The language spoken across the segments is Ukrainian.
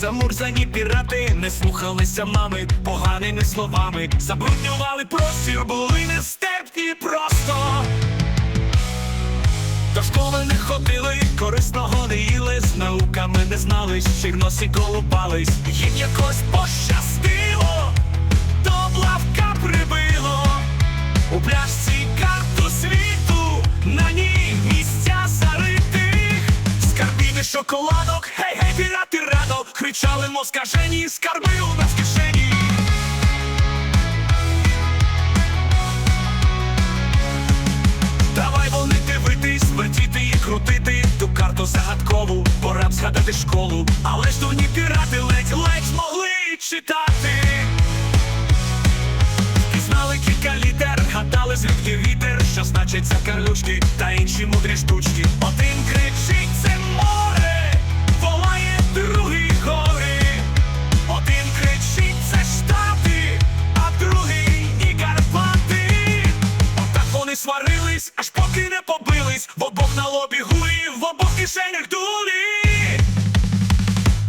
Замурзані пірати не слухалися мами поганими словами, забруднювали простір, були нестерпні просто. До школи не ходили, корисного не їли, з науками не знали, ще й носі колупались. Їм якось пощастило, Скарбів шоколадок, гей, гей, пірати радо, кричали москажені, скарби у нас в кишені. Давай вони дивитись, вертіти і крутити ту карту загадкову, пора б згадати школу, але ж дурні пірати ледь-ледь змогли читати. Пізнали кілька літер, гадали звідки вітер, що значить закарлючки та інші мудрі штучки. Один сварились, аж поки не побились, в обох на лобі гулі, в обох кишенях дулі.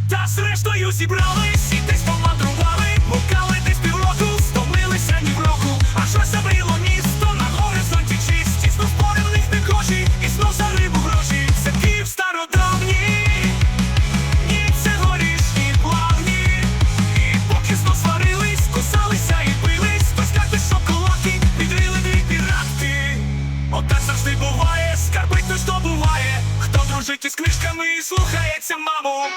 Та зрештою зібрались і вислухається маму.